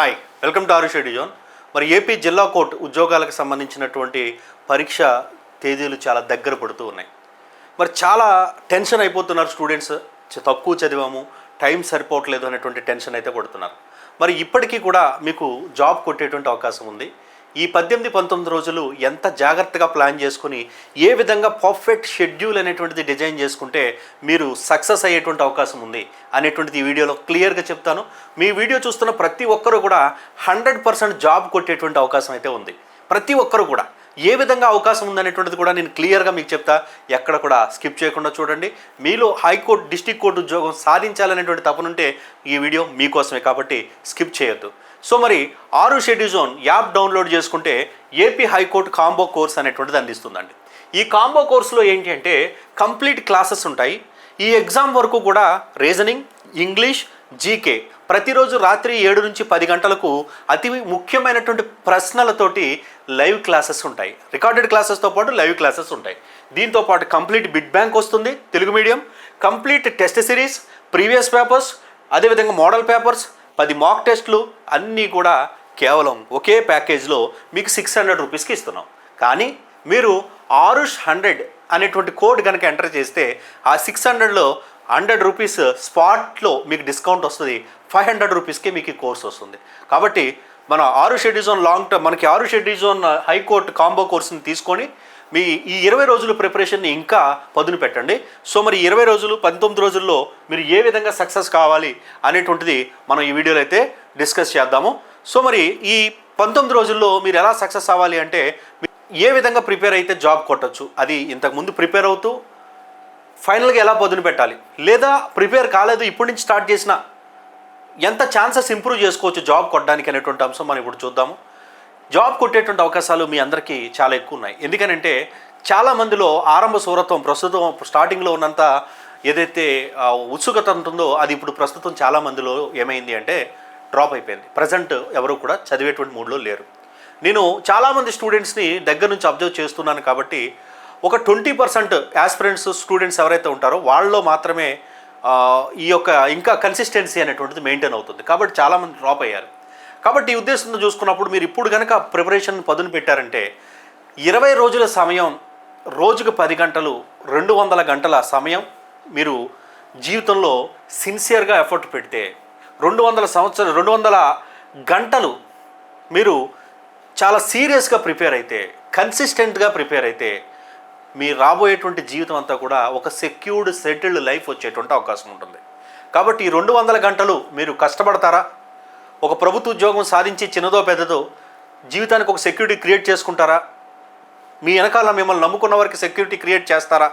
Hi welcome to Aarush zone మరి AP జిల్లా court ఉద్యోగాలకు సంబంధించినటువంటి పరీక్ష తేదీలు చాలా దగ్గర పడుతూ ఉన్నాయి. మరి చాలా టెన్షన్ అయిపోతున్నారు స్టూడెంట్స్. తక్కువ చదివాము టైం సరిపోవట్లేదు అనేటువంటి టెన్షన్ అయితే పడుతున్నారు. మరి ఇప్పటికీ కూడా మీకు జాబ్ కొట్టేటువంటి అవకాశం ఉంది. ఈ పద్దెనిమిది పంతొమ్మిది రోజులు ఎంత జాగ్రత్తగా ప్లాన్ చేసుకుని ఏ విధంగా పర్ఫెక్ట్ షెడ్యూల్ అనేటువంటిది డిజైన్ చేసుకుంటే మీరు సక్సెస్ అయ్యేటువంటి అవకాశం ఉంది అనేటువంటిది ఈ వీడియోలో క్లియర్గా చెప్తాను. మీ వీడియో చూస్తున్న ప్రతి ఒక్కరూ కూడా హండ్రెడ్ పర్సెంట్ జాబ్ కొట్టేటువంటి అవకాశం అయితే ఉంది. ప్రతి ఒక్కరు కూడా. ఏ విధంగా అవకాశం ఉందనేటువంటిది కూడా నేను క్లియర్గా మీకు చెప్తా. ఎక్కడ కూడా స్కిప్ చేయకుండా చూడండి. మీలో హైకోర్టు డిస్టిక్ కోర్టు ఉద్యోగం సాధించాలనేటువంటి తపనుంటే ఈ వీడియో మీకోసమే కాబట్టి స్కిప్ చేయొద్దు. సో మరి ఆరు షెడ్యూజోన్ యాప్ డౌన్లోడ్ చేసుకుంటే AP high court combo course అనేటువంటిది అందిస్తుందండి. ఈ కాంబో కోర్సులో ఏంటి అంటే కంప్లీట్ క్లాసెస్ ఉంటాయి. ఈ ఎగ్జామ్ వరకు కూడా రీజనింగ్ ఇంగ్లీష్ జీకే ప్రతిరోజు రాత్రి ఏడు నుంచి పది గంటలకు అతి ముఖ్యమైనటువంటి ప్రశ్నలతోటి లైవ్ క్లాసెస్ ఉంటాయి. రికార్డెడ్ క్లాసెస్తో పాటు లైవ్ క్లాసెస్ ఉంటాయి. దీంతో పాటు కంప్లీట్ బిడ్ బ్యాంక్ వస్తుంది Telugu medium complete test series previous papers అదేవిధంగా మోడల్ పేపర్స్ పది మాక్ టెస్ట్లు అన్నీ కూడా కేవలం ఒకే ప్యాకేజ్లో మీకు సిక్స్ హండ్రెడ్ రూపీస్కి ఇస్తున్నాం. కానీ మీరు ఆరుష్ హండ్రెడ్ అనేటువంటి కోడ్ కనుక ఎంటర్ చేస్తే ఆ సిక్స్ హండ్రెడ్లో హండ్రెడ్ రూపీస్ స్పాట్లో మీకు డిస్కౌంట్ వస్తుంది. ఫైవ్ హండ్రెడ్ రూపీస్కి మీకు ఈ కోర్స్ వస్తుంది. కాబట్టి మన ఆరు షెడ్యూజోన్ లాంగ్ టర్మ్ మనకి ఆరు షెడ్యూజోన్ హైకోర్టు కాంబో కోర్సుని తీసుకొని మీ ఈ ఇరవై రోజుల ప్రిపరేషన్ని ఇంకా పదును పెట్టండి. సో మరి ఇరవై రోజులు పంతొమ్మిది రోజుల్లో మీరు ఏ విధంగా సక్సెస్ కావాలి అనేటువంటిది మనం ఈ వీడియోలో అయితే డిస్కస్ చేద్దాము. సో మరి ఈ పంతొమ్మిది రోజుల్లో మీరు ఎలా సక్సెస్ అవ్వాలి అంటే ఏ విధంగా ప్రిపేర్ అయితే జాబ్ కొట్టచ్చు అది ఇంతకుముందు ప్రిపేర్ అవుతూ ఫైనల్గా ఎలా పదును పెట్టాలి? లేదా ప్రిపేర్ కాలేదు ఇప్పటి నుంచి స్టార్ట్ చేసిన ఎంత ఛాన్సెస్ ఇంప్రూవ్ చేసుకోవచ్చు జాబ్ కొట్టడానికి అనేటువంటి అంశం మనం ఇప్పుడు చూద్దాము. జాబ్ కొట్టేటువంటి అవకాశాలు మీ అందరికీ చాలా ఎక్కువ ఉన్నాయి. ఎందుకనంటే చాలా మందిలో ఆరంభ సూరత్వం ప్రస్తుతం స్టార్టింగ్లో ఉన్నంత ఏదైతే ఉత్సుకత ఉంటుందో అది ఇప్పుడు ప్రస్తుతం చాలా మందిలో ఏమైంది అంటే డ్రాప్ అయిపోయింది. ప్రజెంట్ ఎవరు కూడా చదివేటువంటి మూడ్లో లేరు. నేను చాలామంది స్టూడెంట్స్ని దగ్గర నుంచి అబ్జర్వ్ చేస్తున్నాను కాబట్టి ఒక ట్వంటీ పర్సెంట్ యాస్పిరెంట్స్ స్టూడెంట్స్ ఎవరైతే ఉంటారో వాళ్ళలో మాత్రమే ఈ యొక్క ఇంకా కన్సిస్టెన్సీ అనేటువంటిది మెయింటైన్ అవుతుంది. కాబట్టి చాలామంది డ్రాప్ అయ్యారు. కాబట్టి ఈ ఉద్దేశంతో చూసుకున్నప్పుడు మీరు ఇప్పుడు కనుక ప్రిపరేషన్ పదును పెట్టారంటే ఇరవై రోజుల సమయం రోజుకు పది గంటలు రెండు వందల గంటల సమయం మీరు జీవితంలో సిన్సియర్గా ఎఫర్ట్ పెడితే రెండు వందల సంవత్సరాలు రెండు వందల గంటలు మీరు చాలా సీరియస్గా ప్రిపేర్ అయితే కన్సిస్టెంట్గా ప్రిపేర్ అయితే మీ రాబోయేటువంటి జీవితం అంతా కూడా ఒక సెక్యూర్డ్ సెటిల్డ్ లైఫ్ వచ్చేటువంటి అవకాశం ఉంటుంది. కాబట్టి ఈ రెండు వందల గంటలు మీరు కష్టపడతారా? ఒక ప్రభుత్వ ఉద్యోగం సాధించి చిన్నదో పెద్దదో జీవితానికి ఒక సెక్యూరిటీ క్రియేట్ చేసుకుంటారా? మీ వెనకాల మిమ్మల్ని నమ్ముకున్న వారికి సెక్యూరిటీ క్రియేట్ చేస్తారా?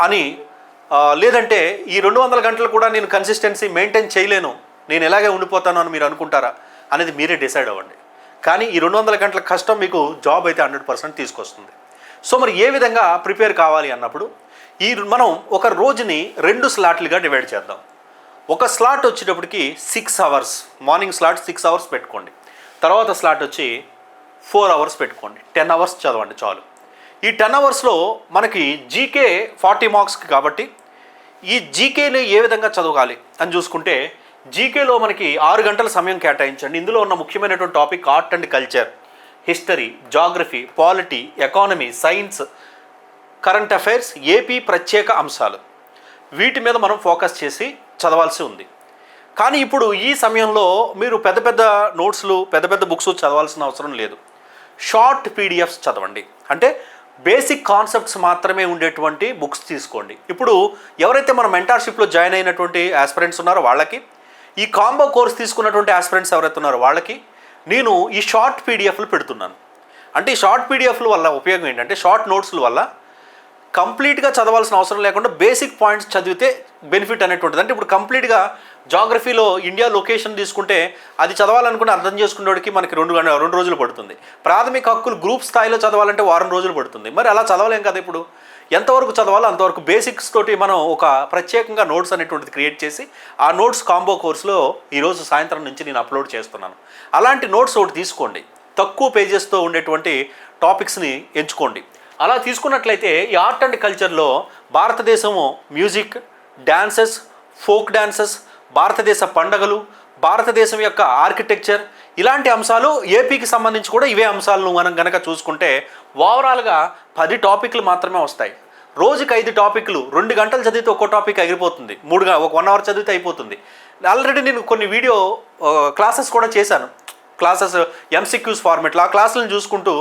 అని లేదంటే ఈ రెండు వందల గంటలు కూడా నేను కన్సిస్టెన్సీ మెయింటైన్ చేయలేను నేను ఎలాగే ఉండిపోతాను అని మీరు అనుకుంటారా? అనేది మీరే డిసైడ్ అవ్వండి. కానీ ఈ రెండు వందల గంటల కష్టం మీకు జాబ్ అయితే హండ్రెడ్ పర్సెంట్ తీసుకొస్తుంది. సో మరి ఏ విధంగా ప్రిపేర్ కావాలి అన్నప్పుడు ఈ మనం ఒక రోజుని రెండు స్లాట్లుగా డివైడ్ చేద్దాం. ఒక స్లాట్ వచ్చేటప్పటికి six hours morning slot six hours పెట్టుకోండి. తర్వాత స్లాట్ వచ్చి ఫోర్ అవర్స్ పెట్టుకోండి. టెన్ అవర్స్ చదవండి చాలు. ఈ టెన్ అవర్స్లో మనకి జీకే ఫార్టీ మార్క్స్కి కాబట్టి ఈ జీకేని ఏ విధంగా చదవాలి అని చూసుకుంటే జీకేలో మనకి ఆరు గంటల సమయం కేటాయించండి. ఇందులో ఉన్న ముఖ్యమైనటువంటి topic art and culture history geography polity economy science current affairs AP ప్రత్యేక అంశాలు. వీటి మీద మనం ఫోకస్ చేసి చదవాల్సి ఉంది. కానీ ఇప్పుడు ఈ సమయంలో మీరు పెద్ద పెద్ద నోట్స్లు పెద్ద పెద్ద బుక్స్ చదవాల్సిన అవసరం లేదు. షార్ట్ పీడిఎఫ్స్ చదవండి. అంటే బేసిక్ కాన్సెప్ట్స్ మాత్రమే ఉండేటువంటి బుక్స్ తీసుకోండి. ఇప్పుడు ఎవరైతే మన మెంటార్షిప్లో జాయిన్ అయినటువంటి ఆస్పిరెంట్స్ ఉన్నారో వాళ్ళకి ఈ కాంబో కోర్స్ తీసుకున్నటువంటి ఆస్పిరెంట్స్ ఎవరైతే ఉన్నారో వాళ్ళకి నేను ఈ షార్ట్ పీడిఎఫ్లు పెడుతున్నాను. అంటే ఈ షార్ట్ పీడిఎఫ్ల వల్ల ఉపయోగం ఏంటంటే షార్ట్ నోట్స్ల వల్ల కంప్లీట్గా చదవాల్సిన అవసరం లేకుండా బేసిక్ పాయింట్స్ చదివితే బెనిఫిట్ అనేటువంటిది. అంటే ఇప్పుడు కంప్లీట్గా జాగ్రఫీలో ఇండియా లొకేషన్ తీసుకుంటే అది చదవాలనుకుని అర్థం చేసుకునేవాడికి మనకి రెండు రెండు రోజులు పడుతుంది. ప్రాథమిక హక్కులు గ్రూప్ స్థాయిలో చదవాలంటే వారం రోజులు పడుతుంది. మరి అలా చదవలేం కదా ఇప్పుడు? ఎంతవరకు చదవాలో అంతవరకు బేసిక్స్ తోటి మనం ఒక ప్రత్యేకంగా నోట్స్ అనేటువంటిది క్రియేట్ చేసి ఆ నోట్స్ కాంబో కోర్సులో ఈరోజు సాయంత్రం నుంచి నేను అప్లోడ్ చేస్తున్నాను. అలాంటి నోట్స్ ఒకటి తీసుకోండి. తక్కువ పేజెస్తో ఉండేటువంటి టాపిక్స్ని ఎంచుకోండి. అలా తీసుకున్నట్లయితే ఈ ఆర్ట్ అండ్ కల్చర్లో భారతదేశము మ్యూజిక్ డాన్సెస్ ఫోక్ డాన్సెస్ భారతదేశ పండగలు భారతదేశం యొక్క ఆర్కిటెక్చర్ ఇలాంటి అంశాలు ఏపీకి సంబంధించి కూడా ఇవే అంశాలను మనం కనుక చూసుకుంటే ఓవరాల్గా పది టాపిక్లు మాత్రమే వస్తాయి. రోజుకి ఐదు టాపిక్లు రెండు గంటలు చదివితే ఒక్కో టాపిక్ అయిపోతుంది మూడుగా ఒక వన్ అవర్ చదివితే అయిపోతుంది. ఆల్రెడీ నేను కొన్ని వీడియో క్లాసెస్ కూడా చేశాను. క్లాసెస్ ఎంసీక్యూస్ ఫార్మెట్లో ఆ క్లాసులను చూసుకుంటూ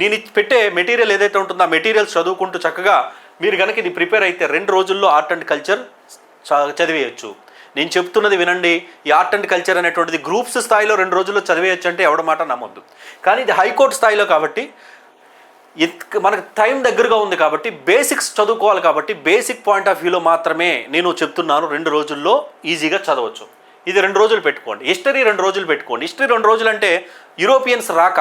నేను పెట్టే మెటీరియల్ ఏదైతే ఉంటుందో ఆ మెటీరియల్స్ చదువుకుంటూ చక్కగా మీరు కనుక ఇది ప్రిపేర్ అయితే రెండు రోజుల్లో ఆర్ట్ అండ్ కల్చర్ చదివేయచ్చు. నేను చెప్తున్నది వినండి ఈ ఆర్ట్ అండ్ కల్చర్ అనేటువంటిది గ్రూప్స్ స్థాయిలో రెండు రోజుల్లో చదివేయచ్చు అంటే ఎవడ మాట నమ్మొద్దు. కానీ ఇది హైకోర్టు స్థాయిలో కాబట్టి మనకు టైం దగ్గరగా ఉంది కాబట్టి బేసిక్స్ చదువుకోవాలి కాబట్టి బేసిక్ పాయింట్ ఆఫ్ వ్యూలో మాత్రమే నేను చెప్తున్నాను రెండు రోజుల్లో ఈజీగా చదవచ్చు. ఇది రెండు రోజులు పెట్టుకోండి. హిస్టరీ రెండు రోజులు పెట్టుకోండి. హిస్టరీ రెండు రోజులు అంటే యూరోపియన్స్ రాక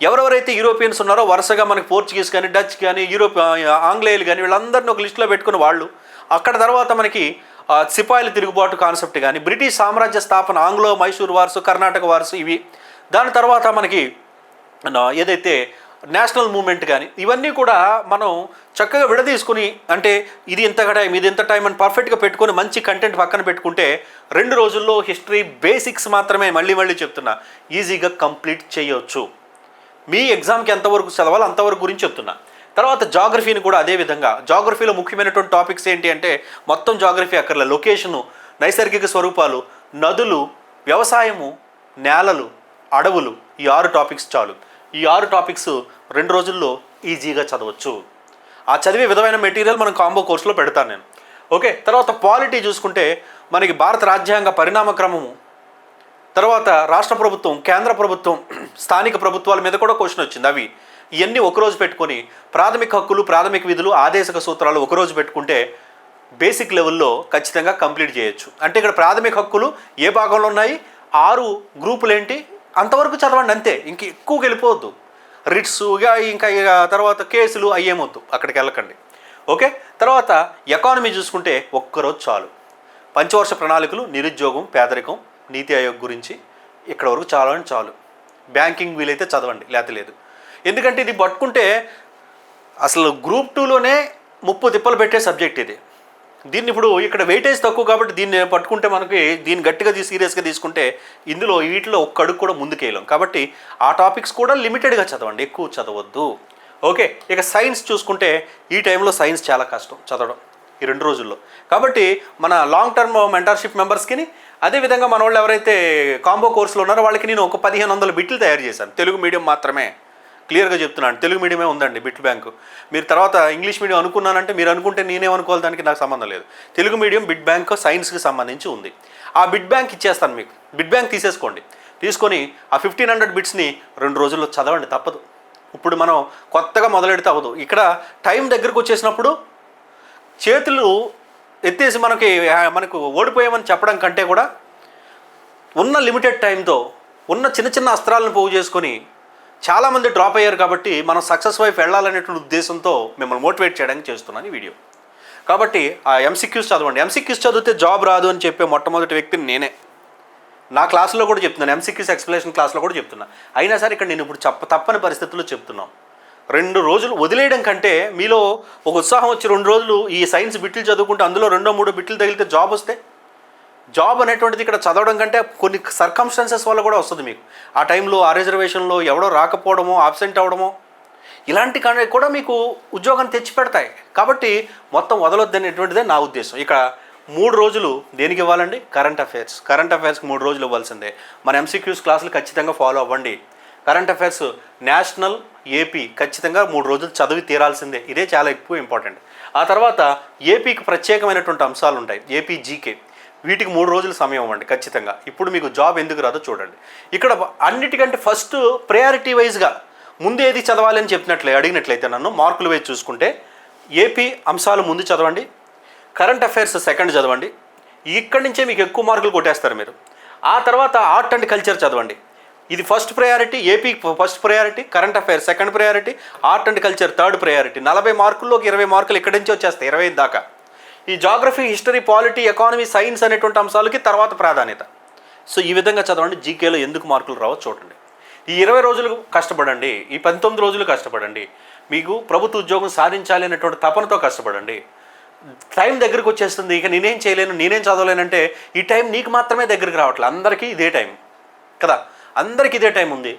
ఎవరెవరైతే యూరోపియన్స్ ఉన్నారో వరుసగా మనకి పోర్చుగీస్ కానీ డచ్ కానీ యూరోప్ ఆంగ్లేయులు కానీ వీళ్ళందరినీ ఒక లిస్టులో పెట్టుకుని వాళ్ళు అక్కడ తర్వాత మనకి సిపాయిల తిరుగుబాటు కాన్సెప్ట్ కానీ బ్రిటిష్ సామ్రాజ్య స్థాపన Anglo Mysore wars Karnataka wars ఇవి. దాని తర్వాత మనకి ఏదైతే నేషనల్ మూమెంట్ కానీ ఇవన్నీ కూడా మనం చక్కగా విడదీసుకుని అంటే ఇది ఇంత టైం ఇది ఇంత టైం అని పర్ఫెక్ట్గా పెట్టుకొని మంచి కంటెంట్ పక్కన పెట్టుకుంటే రెండు రోజుల్లో హిస్టరీ బేసిక్స్ మాత్రమే మళ్ళీ మళ్ళీ చెప్తున్నా. ఈజీగా కంప్లీట్ చేయొచ్చు. మీ ఎగ్జామ్కి ఎంతవరకు చదవాలో అంతవరకు గురించి చెప్తున్నా. తర్వాత జాగ్రఫీని కూడా అదే విధంగా. జాగ్రఫీలో ముఖ్యమైనటువంటి టాపిక్స్ ఏంటి అంటే మొత్తం జాగ్రఫీ అక్కర్ల. లొకేషను నైసర్గిక స్వరూపాలు నదులు వ్యవసాయము నేలలు అడవులు. ఈ ఆరు టాపిక్స్ చాలు. ఈ ఆరు టాపిక్స్ రెండు రోజుల్లో ఈజీగా చదవచ్చు. ఆ చదివే విధమైన మెటీరియల్ మనం కాంబో కోర్సులో పెడతాను నేను. ఓకే తర్వాత పాలిటీ చూసుకుంటే మనకి భారత రాజ్యాంగ పరిణామ క్రమము తర్వాత రాష్ట్ర ప్రభుత్వం కేంద్ర ప్రభుత్వం స్థానిక ప్రభుత్వాల మీద కూడా క్వశ్చన్ వచ్చింది. అవి ఇవన్నీ ఒకరోజు పెట్టుకొని ప్రాథమిక హక్కులు ప్రాథమిక విధులు ఆదేశక సూత్రాలు ఒకరోజు పెట్టుకుంటే బేసిక్ లెవెల్లో ఖచ్చితంగా కంప్లీట్ చేయొచ్చు. అంటే ఇక్కడ ప్రాథమిక హక్కులు ఏ భాగంలో ఉన్నాయి? ఆరు గ్రూపులు ఏంటి? అంతవరకు చదవండి అంతే. ఇంక ఎక్కువ వెళ్ళిపోవద్దు. రిట్స్ ఇక ఇంకా తర్వాత కేసులు అయ్యేమొద్దు అక్కడికి వెళ్ళకండి. ఓకే? తర్వాత ఎకానమీ చూసుకుంటే ఒక్కరోజు చాలు. పంచవర్ష ప్రణాళికలు నిరుద్యోగం పేదరికం నీతి ఆయోగ్ గురించి ఇక్కడ వరకు చాలని చాలు. బ్యాంకింగ్ వీలైతే చదవండి లేకపోతే లేదు. ఎందుకంటే ఇది పట్టుకుంటే అసలు గ్రూప్ టూలోనే ముప్పు తిప్పలు పెట్టే సబ్జెక్ట్ ఇది. దీన్ని ఇప్పుడు ఇక్కడ వెయిటేజ్ తక్కువ కాబట్టి దీన్ని పట్టుకుంటే మనకి దీన్ని గట్టిగా తీ సీరియస్గా తీసుకుంటే ఇందులో వీటిలో ఒక్క అడుగు కూడా ముందుకేయలేం కాబట్టి ఆ టాపిక్స్ కూడా లిమిటెడ్గా చదవండి ఎక్కువ చదవద్దు. ఓకే ఇక సైన్స్ చూసుకుంటే ఈ టైంలో సైన్స్ చాలా కష్టం చదవడం ఈ రెండు రోజుల్లో. కాబట్టి మన లాంగ్ టర్మ్ మెంటర్షిప్ మెంబర్స్కి అదేవిధంగా మన వాళ్ళు ఎవరైతే కాంబో కోర్సులో ఉన్నారో వాళ్ళకి నేను ఒక పదిహేను వందల బిట్లు తయారు చేశాను. తెలుగు మీడియం మాత్రమే. క్లియర్గా చెప్తున్నాను. తెలుగు మీడియమే ఉందండి బిట్ బ్యాంకు. మీరు తర్వాత ఇంగ్లీష్ మీడియం అనుకున్నానంటే మీరు అనుకుంటే నేనేమనుకోవాలి దానికి నాకు సంబంధం లేదు. తెలుగు మీడియం బిట్ బ్యాంక్ సైన్స్కి సంబంధించి ఉంది. ఆ బిట్ బ్యాంక్ ఇచ్చేస్తాను మీకు. బిట్ బ్యాంక్ తీసేసుకోండి. తీసుకొని ఆ ఫిఫ్టీన్ హండ్రెడ్ బిట్స్ని రెండు రోజుల్లో చదవండి తప్పదు. ఇప్పుడు మనం కొత్తగా మొదలెడితే అవ్వదు. ఇక్కడ టైం దగ్గరకు వచ్చేసినప్పుడు చేతులు ఎత్తేసి మనకి మనకు ఓడిపోయామని చెప్పడం కంటే కూడా ఉన్న లిమిటెడ్ టైంతో ఉన్న చిన్న చిన్న అస్త్రాలను పోగు చేసుకొని చాలామంది డ్రాప్ అయ్యారు కాబట్టి మనం సక్సెస్ వైపు వెళ్ళాలనేటువంటి ఉద్దేశంతో మిమ్మల్ని మోటివేట్ చేయడానికి చేస్తున్నాను ఈ వీడియో. కాబట్టి ఆ ఎంసీక్యూస్ చదవండి. ఎంసీక్యూస్ చదివితే జాబ్ రాదు అని చెప్పే మొట్టమొదటి వ్యక్తిని నేనే. నా క్లాసులో కూడా చెప్తున్నాను. ఎంసీక్యూస్ ఎక్స్ప్లెనేషన్ క్లాస్లో కూడా చెప్తున్నా. అయినా సరే ఇక్కడ నేను ఇప్పుడు చెప్ప తప్పని పరిస్థితుల్లో చెప్తున్నాం. రెండు రోజులు వదిలేయడం కంటే మీలో ఒక ఉత్సాహం వచ్చి రెండు రోజులు ఈ సైన్స్ బిట్లు చదువుకుంటే అందులో రెండో మూడో బిట్లు తగిలితే జాబ్ వస్తే? జాబ్ అనేటువంటిది ఇక్కడ చదవడం కంటే కొన్ని సర్కమ్స్టాన్సెస్ వల్ల కూడా వస్తుంది మీకు. ఆ టైంలో ఆ రిజర్వేషన్లో ఎవడో రాకపోవడమో ఆబ్సెంట్ అవ్వడమో ఇలాంటి కానీ కూడా మీకు ఉద్యోగం తెచ్చిపెడతాయి కాబట్టి మొత్తం వదలొద్దనేటువంటిదే నా ఉద్దేశం. ఇక్కడ మూడు రోజులు దేనికి ఇవ్వాలండి? కరెంట్ అఫైర్స్ కరెంట్ అఫైర్స్కి మూడు రోజులు ఇవ్వాల్సిందే. మన ఎంసీక్యూస్ క్లాసులు ఖచ్చితంగా ఫాలో అవ్వండి. కరెంట్ అఫైర్స్ నేషనల్ ఏపీ ఖచ్చితంగా మూడు రోజులు చదివి తీరాల్సిందే. ఇదే చాలా ఎక్కువ ఇంపార్టెంట్. ఆ తర్వాత ఏపీకి ప్రత్యేకమైనటువంటి అంశాలు ఉంటాయి. AP GK. వీటికి మూడు రోజులు సమయం ఇవ్వండి ఖచ్చితంగా. ఇప్పుడు మీకు జాబ్ ఎందుకు రాదో చూడండి. ఇక్కడ అన్నిటికంటే ఫస్ట్ ప్రయారిటీ వైజ్గా ముందు ఏది చదవాలి అని చెప్పినట్లే అడిగినట్లయితే నన్ను మార్కులు వేసి చూసుకుంటే ఏపీ అంశాలు ముందు చదవండి కరెంట్ అఫైర్స్ సెకండ్ చదవండి. ఇక్కడి నుంచే మీకు ఎక్కువ మార్కులు కొట్టేస్తారు మీరు. ఆ తర్వాత ఆర్ట్ అండ్ కల్చర్ చదవండి. ఇది first priority AP first priority current affairs second priority art and culture third priority నలభై మార్కుల్లోకి ఇరవై మార్కులు ఇక్కడి నుంచి వచ్చేస్తాయి ఇరవై దాకా. ఈ geography history polity economy science అనేటువంటి అంశాలకి తర్వాత ప్రాధాన్యత. సో ఈ విధంగా చదవండి జీకేలో ఎందుకు మార్కులు రావో చూడండి. ఈ ఇరవై రోజులు కష్టపడండి ఈ పంతొమ్మిది రోజులు కష్టపడండి. మీకు ప్రభుత్వ ఉద్యోగం సాధించాలి అనేటువంటి తపనతో కష్టపడండి. టైం దగ్గరకు వచ్చేస్తుంది ఇక నేనేం చేయలేను నేనేం చదవలేనంటే ఈ టైం నీకు మాత్రమే దగ్గరికి రావట్లేదు అందరికీ ఇదే టైం. కదా? అందరికి ఇదే టైం ఉంది.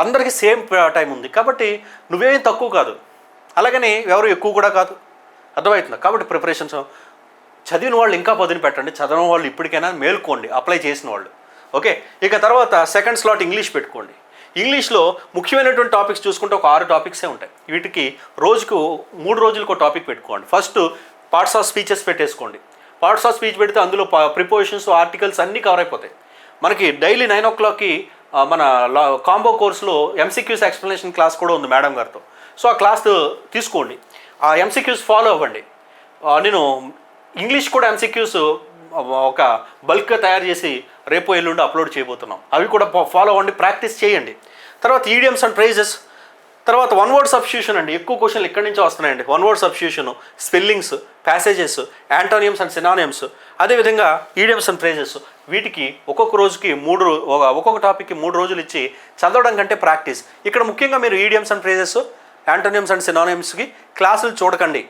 అందరికీ సేమ్ టైం ఉంది. కాబట్టి నువ్వేం తక్కువ కాదు. అలాగని ఎవరు ఎక్కువ కూడా కాదు. అర్థమవుతుందా? కాబట్టి ప్రిపరేషన్స్ చదివిన వాళ్ళు ఇంకా పదును పెట్టండి. చదవని వాళ్ళు ఇప్పటికైనా మేల్కోండి. అప్లై చేసిన వాళ్ళు. ఓకే ఇక తర్వాత సెకండ్ స్లాట్ ఇంగ్లీష్ పెట్టుకోండి. ఇంగ్లీష్లో ముఖ్యమైనటువంటి టాపిక్స్ చూసుకుంటే ఒక ఆరు టాపిక్సే ఉంటాయి. వీటికి రోజుకు మూడు రోజులకు ఒక టాపిక్ పెట్టుకోండి. ఫస్ట్ పార్ట్స్ ఆఫ్ స్పీచెస్ పెట్టేసుకోండి. పార్ట్స్ ఆఫ్ స్పీచ్ పెడితే అందులో ప్రిపోజిషన్స్ ఆర్టికల్స్ అన్నీ కవర్ అయిపోతాయి. మనకి డైలీ నైన్ ఓ క్లాక్కి మన కాంబో కోర్సులో ఎంసీక్యూస్ ఎక్స్ప్లెనేషన్ క్లాస్ కూడా ఉంది మేడం గారితో. సో ఆ క్లాస్ తీసుకోండి. ఆ ఎంసీక్యూస్ ఫాలో అవ్వండి. నేను ఇంగ్లీష్ కూడా ఎంసీక్యూస్ ఒక బల్క్గా తయారు చేసి రేపు ఎల్లుండి అప్లోడ్ చేయబోతున్నాం. అవి కూడా ఫాలో అవ్వండి ప్రాక్టీస్ చేయండి. తర్వాత ఈడియమ్స్ అండ్ ప్రైజెస్ తర్వాత వన్ వర్డ్ సబ్స్టిట్యూషన్ అండి. ఎక్కువ క్వశ్చన్లు ఇక్కడి నుంచి వస్తున్నాయండి. One word substitution spellings passages antonyms and synonyms అదేవిధంగా ఈడియమ్స్ అండ్ ఫ్రేజెస్ వీటికి ఒక్కొక్క రోజుకి మూడు ఒక- ఒక్కొక్క టాపిక్కి మూడు రోజులు ఇచ్చి చదవడం కంటే ప్రాక్టీస్. ఇక్కడ ముఖ్యంగా మీరు idioms and phrases antonyms and సినానియమ్స్కి క్లాసులు చూడకండి.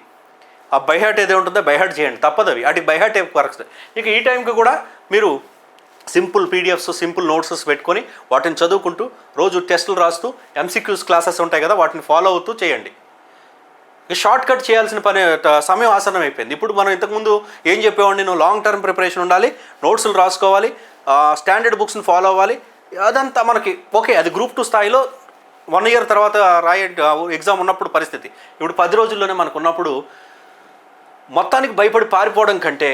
ఆ బైహార్ట్ ఏదో ఉంటుందో బైహార్ట్ చేయండి తప్పదు అవి. వాటికి బైహార్ట్ వర్క్స్ ఇక ఈ టైంకి కూడా మీరు సింపుల్ పీడిఎఫ్స్ సింపుల్ నోట్సెస్ పెట్టుకొని వాటిని చదువుకుంటూ రోజు టెస్టులు రాస్తూ ఎంసీక్యూస్ క్లాసెస్ ఉంటాయి కదా వాటిని ఫాలో అవుతూ చేయండి. షార్ట్ కట్ చేయాల్సిన పని సమయం ఆసనం అయిపోయింది. ఇప్పుడు మనం ఇంతకుముందు ఏం చెప్పేవాడిని? నువ్వు లాంగ్ టర్మ్ ప్రిపరేషన్ ఉండాలి నోట్స్లు రాసుకోవాలి స్టాండర్డ్ బుక్స్ని ఫాలో అవ్వాలి. అదంతా మనకి ఓకే అది గ్రూప్ టూ స్థాయిలో వన్ ఇయర్ తర్వాత రాయ ఎగ్జామ్ ఉన్నప్పుడు పరిస్థితి. ఇప్పుడు పది రోజుల్లోనే మనకు ఉన్నప్పుడు మొత్తానికి భయపడి పారిపోవడం కంటే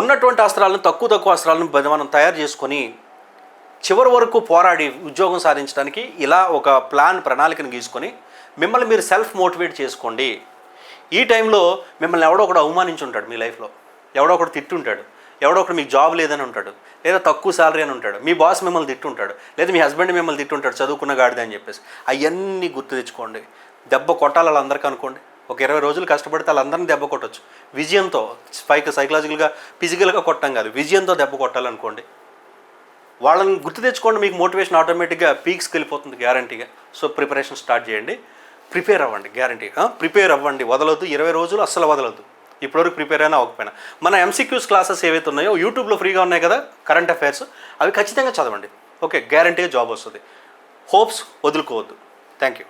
ఉన్నటువంటి అస్త్రాలను తక్కువ తక్కువ అస్త్రాలను మనం తయారు చేసుకొని చివరి వరకు పోరాడి ఉద్యోగం సాధించడానికి ఇలా ఒక ప్లాన్ ప్రణాళికను గీసుకొని మిమ్మల్ని మీరు సెల్ఫ్ మోటివేట్ చేసుకోండి. ఈ టైంలో మిమ్మల్ని ఎవడో ఒకడు అవమానించి ఉంటాడు మీ లైఫ్లో. ఎవడో ఒకడు తిట్టుంటాడు. ఎవడో ఒకడు మీకు జాబ్ లేదని ఉంటాడు. లేదా తక్కువ శాలరీ అని ఉంటాడు. మీ బాస్ మిమ్మల్ని తిట్టుంటాడు. లేదా మీ హస్బెండ్ మిమ్మల్ని తిట్టుంటాడు. చదువుకున్న గాడిద అని చెప్పేసి. అవన్నీ గుర్తు తెచ్చుకోండి. దెబ్బ కొట్టాలి వాళ్ళందరికీ అనుకోండి. ఒక ఇరవై రోజులు కష్టపడితే వాళ్ళందరినీ దెబ్బ కొట్టచ్చు. విజయంతో పైకి సైకలాజికల్గా ఫిజికల్గా కొట్టడం కాదు. విజయంతో దెబ్బ కొట్టాలనుకోండి. వాళ్ళని గుర్తు తెచ్చుకోండి మీకు మోటివేషన్ ఆటోమేటిక్గా పీక్స్కి వెళ్ళిపోతుంది గ్యారంటీగా. సో ప్రిపరేషన్ స్టార్ట్ చేయండి. ప్రిపేర్ అవ్వండి గ్యారంటీ. ప్రిపేర్ అవ్వండి. వదలొద్దు ఇరవై రోజులు అస్సలు వదలొద్దు. ఇప్పటివరకు ప్రిపేర్ అయినా అవ్వకపోయినా. మన ఎంసీక్యూస్ క్లాసెస్ ఏవైతే ఉన్నాయో యూట్యూబ్లో ఫ్రీగా ఉన్నాయి కదా కరెంట్ అఫైర్స్ అవి ఖచ్చితంగా చదవండి. ఓకే గ్యారంటీగా జాబ్ వస్తుంది. హోప్స్ వదులుకోవద్దు. Thank you.